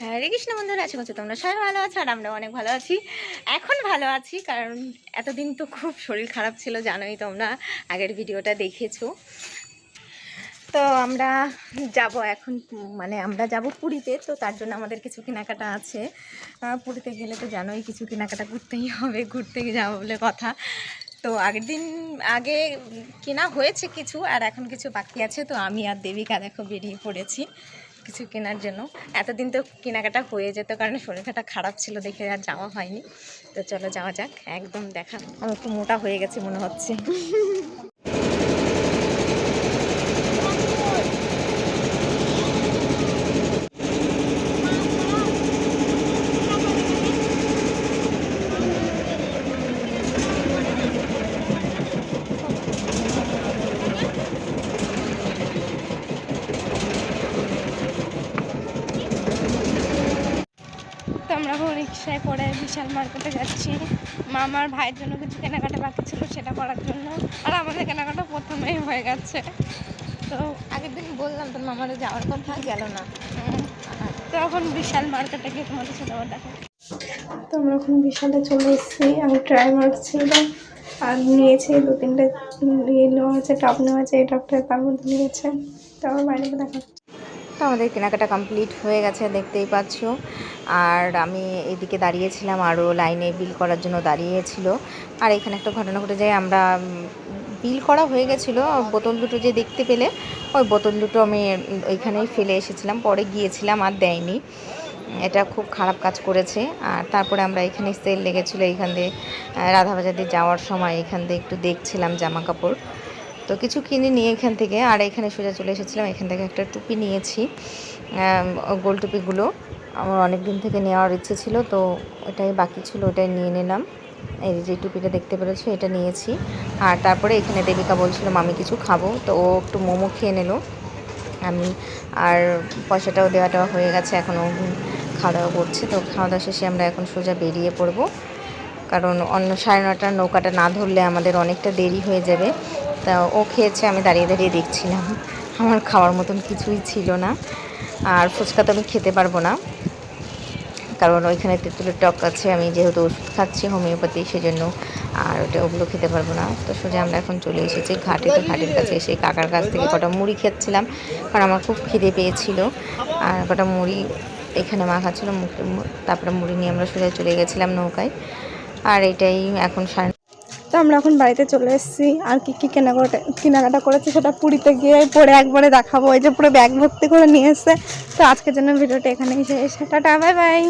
হরে কৃষ্ণ বন্ধুরা, আশা করছি তোমরা সবাই ভালো আছো আর আমরা অনেক ভালো আছি। এখন ভালো আছি, কারণ এতদিন তো খুব শরীর খারাপ ছিল, জানোই তোমরা, আগের ভিডিওটা দেখেছ। তো আমরা যাব এখন মানে আমরা যাব পুরীতে, তো তার জন্য আমাদের কিছু কেনাকাটা আছে। পুরীতে গেলে তো জানোই কিছু কেনাকাটা করতেই হবে, ঘুরতে যাব বলে কথা। তো আগের দিন, আগে কেনা হয়েছে কিছু, আর এখন কিছু বাকি আছে, তো আমি আর দেবিকা দেখো বেরিয়ে পড়েছি। কিছু কেনার জন্য। এতদিন তো কেনাকাটা হয়ে যেত, কারণ শরীরটা খারাপ ছিল দেখে আর যাওয়া হয়নি। তো চলো যাওয়া যাক, একদম দেখা। আমি একটু মোটা হয়ে গেছে মনে হচ্ছে। তো এখন রিক্সায় করে বিশাল মার্কেটে যাচ্ছি। মা আমার ভাইয়ের জন্য কিছু কেনাকাটা বাকি ছিল সেটা করার জন্য। আর আমাদের কেনাকাটা প্রথমেই হয়ে গেছে। তো আগের দিন বললাম তোর মামারও যাওয়ার কথা গেল না। উম, তো এখন বিশাল মার্কেটে গিয়ে তোমাদের সাথে আবার দেখা তো আমরা এখন বিশালে চলে এসেছি। আমি ট্রাই মারছিল আর নিয়েছি দু তিনটে ইয়ে নেওয়া হয়েছে টপ নেওয়া হয়েছে এই টপটা তার মধ্যে নিয়েছে। তো আমার বাইরে দেখা তো আমাদের কেনাকাটা কমপ্লিট হয়ে গেছে, দেখতেই পাচ্ছ। আর আমি এদিকে দাঁড়িয়েছিলাম, আরও লাইনে বিল করার জন্য দাঁড়িয়েছিল। আর এখানে একটা ঘটনা ঘটে যায় আমরা বিল করা হয়ে গেছিল, বোতল দুটো যে দেখতে পেলে, ওই বোতল দুটো আমি ওইখানেই ফেলে এসেছিলাম, পরে গিয়েছিলাম আর দেয়নি। এটা খুব খারাপ কাজ করেছে। আর তারপরে আমরা এখানে সেল লেগেছিলো এইখান দিয়ে রাধাবাজার দিয়ে যাওয়ার সময় এখান দিয়ে একটু দেখছিলাম জামা কাপড় তো কিছু কিনে নিয়ে এখান থেকে, আর এখানে সোজা চলে এসেছিলাম, এখান থেকে একটা টুপি নিয়েছি। গোল টুপিগুলো আমার অনেক দিন থেকে নেওয়ার ইচ্ছে ছিল, তো ওটাই বাকি ছিল, ওটাই নিয়ে নিলাম। এই যে টুপিটা দেখতে পেরেছ, এটা নিয়েছি। আর তারপরে এখানে দেবিকা বলছিল আমি কিছু খাব? তো ও একটু মোমো খেয়ে নিল। আমি, আর পয়সাটাও দেওয়া টেওয়া হয়ে গেছে, এখনও খাওয়া দাওয়া করছে। তো খাওয়া দাওয়া শেষে আমরা এখন সোজা বেরিয়ে পড়ব। কারণ অন্য সাড়ে নটার নৌকাটা না ধরলে আমাদের অনেকটা দেরি হয়ে যাবে। তা ও খেয়েছে, আমি দাঁড়িয়ে দাঁড়িয়ে দেখছিলাম। আমার খাওয়ার মতন কিছুই ছিল না। আর ফুচকা তো আমি খেতে পারব না। কারণ ওইখানে তেঁতুলের টক আছে, আমি যেহেতু ওষুধ খাচ্ছি হোমিওপ্যাথি, সেজন্য আর ওটা ওগুলো খেতে পারব না। তো সোজা আমরা এখন চলে এসেছি ঘাটে। তো ঘাটের কাছে এসে কাকার কাছ থেকে কটা মুড়ি খাচ্ছিলাম, কারণ আমার খুব খিদে পেয়েছিল। আর কটা মুড়ি এখানে মাখা ছিল তারপরে মুড়ি নিয়ে আমরা সোজা চলে গেছিলাম নৌকায়। আর এটাই এখন সাড়ে তো আমরা এখন বাড়িতে চলে এসেছি। আর কি কী কেনাকাটা কেনাকাটা করেছি সেটা পুরীতে গিয়ে পরে একবারে দেখাবো। এই যে পুরো ব্যাগ ভর্তি করে নিয়ে এসছে। তো আজকের জন্য ভিডিওটা এখানেই শেষ। Tata bye bye